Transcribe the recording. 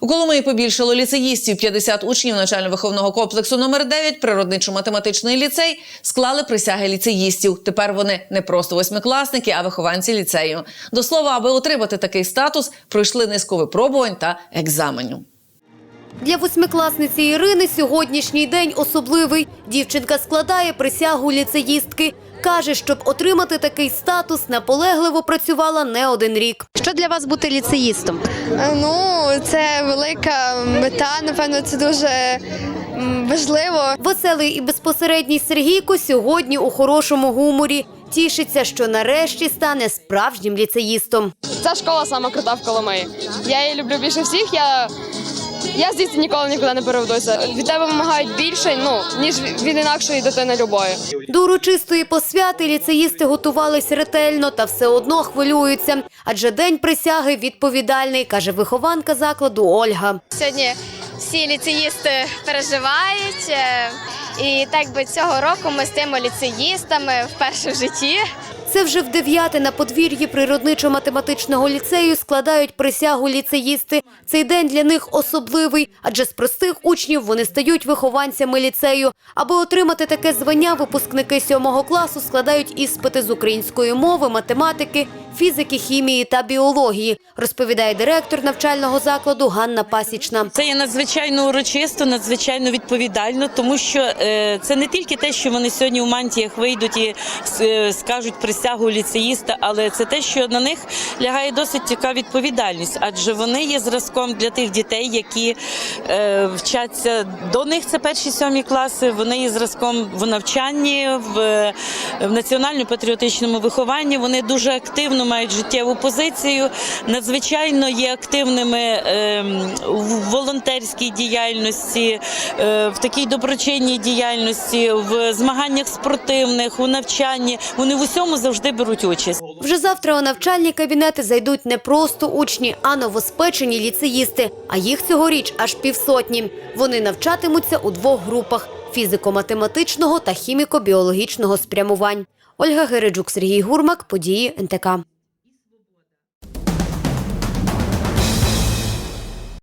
У Коломиї побільшало ліцеїстів. 50 учнів навчально-виховного комплексу номер 9 природничо-математичний ліцей склали присяги ліцеїстів. Тепер вони не просто восьмикласники, а вихованці ліцею. До слова, аби отримати такий статус, пройшли низку випробувань та екзаменів. Для восьмикласниці Ірини сьогоднішній день особливий. Дівчинка складає присягу ліцеїстки. Каже, щоб отримати такий статус, наполегливо працювала не один рік. Що для вас бути ліцеїстом? Е, Ну, це велика мета. Напевно, це дуже важливо. Веселий і безпосередній Сергійко сьогодні у хорошому гуморі. Тішиться, що нарешті стане справжнім ліцеїстом. Ця школа сама крута в Коломиї. Я її люблю більше всіх. Я, я звідси ніколи нікуди не переведуся. Від тебе вимагають більше, ну ніж від інакшої дитини любої. До урочистої посвяти ліцеїсти готувались ретельно та все одно хвилюються. Адже день присяги відповідальний, каже вихованка закладу Ольга. Сьогодні всі ліцеїсти переживають. е, І так би цього року ми з тими ліцеїстами вперше в житті. Це вже в дев'яте на подвір'ї природничо-математичного ліцею складають присягу ліцеїсти. Цей день для них особливий, адже з простих учнів вони стають вихованцями ліцею. Аби отримати таке звання, випускники сьомого класу складають іспити з української мови, математики, фізики, хімії та біології, розповідає директор навчального закладу Ганна Пасічна. Це є надзвичайно урочисто, надзвичайно відповідально, тому що е, це не тільки те, що вони сьогодні в мантіях вийдуть і е, скажуть присягу ліцеїста, але це те, що на них лягає досить така відповідальність, адже вони є зразком для тих дітей, які е, вчаться до них. Це перші сьомі класи. Вони є зразком в навчанні, в національно-патріотичному вихованні. Вони дуже активно мають життєву позицію, надзвичайно є активними ем, в волонтерській діяльності, е, в такій доброчинній діяльності, в змаганнях спортивних, у навчанні. Вони в усьому завжди беруть участь. Вже завтра у навчальні кабінети зайдуть не просто учні, а новоспечені ліцеїсти. А їх цьогоріч аж півсотні. Вони навчатимуться у двох групах – фізико-математичного та хіміко-біологічного спрямувань. Ольга Гереджук, Сергій Гурмак, події НТК.